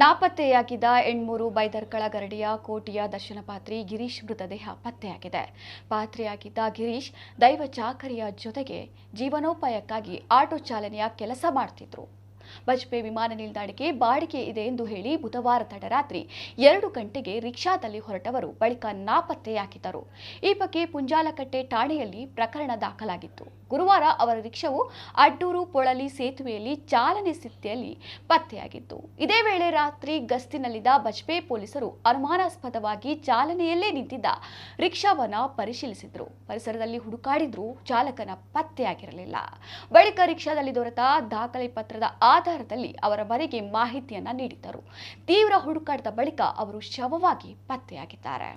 ನಾಪತ್ತೆಯಾಗಿದ್ದ ಎಣ್ಮೂರು ಬೈದರ್ಕಳ ಗರಡಿಯ ಕೋಟಿಯ ದರ್ಶನ ಪಾತ್ರಿ ಗಿರೀಶ್ ಮೃತದೇಹ ಪತ್ತೆಯಾಗಿದೆ. ಪಾತ್ರೆಯಾಗಿದ್ದ ಗಿರೀಶ್ ದೈವ ಚಾಕರಿಯ ಜೊತೆಗೆ ಜೀವನೋಪಾಯಕ್ಕಾಗಿ ಆಟೋ ಚಾಲನೆಯ ಕೆಲಸ ಮಾಡ್ತಿದ್ರು. ಬಜ್ಪೆ ವಿಮಾನ ನಿಲ್ದಾಣಕ್ಕೆ ಬಾಡಿಗೆ ಇದೆ ಎಂದು ಹೇಳಿ ಬುಧವಾರ ತಡರಾತ್ರಿ ಎರಡು ಗಂಟೆಗೆ ರಿಕ್ಷಾದಲ್ಲಿ ಹೊರಟವರು, ಬಳಿಕ ನಾಪತ್ತೆಯಾಗಿದ್ದರು ಈ ಬಗ್ಗೆ ಪುಂಜಾಲಕಟ್ಟೆ ಠಾಣೆಯಲ್ಲಿ ಪ್ರಕರಣ ದಾಖಲಾಗಿತ್ತು. ಗುರುವಾರ ಅವರ ರಿಕ್ಷಾವು ಅಡ್ಡೂರು ಪೊಳಲಿ ಸೇತುವೆಯಲ್ಲಿ ಚಾಲನೆ ಸ್ಥಿತಿಯಲ್ಲಿ ಪತ್ತೆಯಾಗಿತ್ತು. ಇದೇ ವೇಳೆ ರಾತ್ರಿ ಗಸ್ತಿನಲ್ಲಿದ್ದ ಬಜ್ಪೆ ಪೊಲೀಸರು ಅನುಮಾನಾಸ್ಪದವಾಗಿ ಚಾಲನೆಯಲ್ಲೇ ನಿಂತಿದ್ದ ರಿಕ್ಷಾವನ್ನ ಪರಿಶೀಲಿಸಿದ್ರು. ಪರಿಸರದಲ್ಲಿ ಹುಡುಕಾಡಿದ್ರೂ ಚಾಲಕನ ಪತ್ತೆಯಾಗಿರಲಿಲ್ಲ. ಬಳಿಕ ರಿಕ್ಷಾದಲ್ಲಿ ದೊರೆತ ದಾಖಲೆ ಪತ್ರದ ಆಧಾರದಲ್ಲಿ ಅವರ ಮನೆಗೆ ಮಾಹಿತಿಯನ್ನ ನೀಡಿದ್ದರು. ತೀವ್ರ ಹುಡುಕಾಟದ ಬಳಿಕ ಅವರು ಶವವಾಗಿ ಪತ್ತೆಯಾಗಿದ್ದಾರೆ.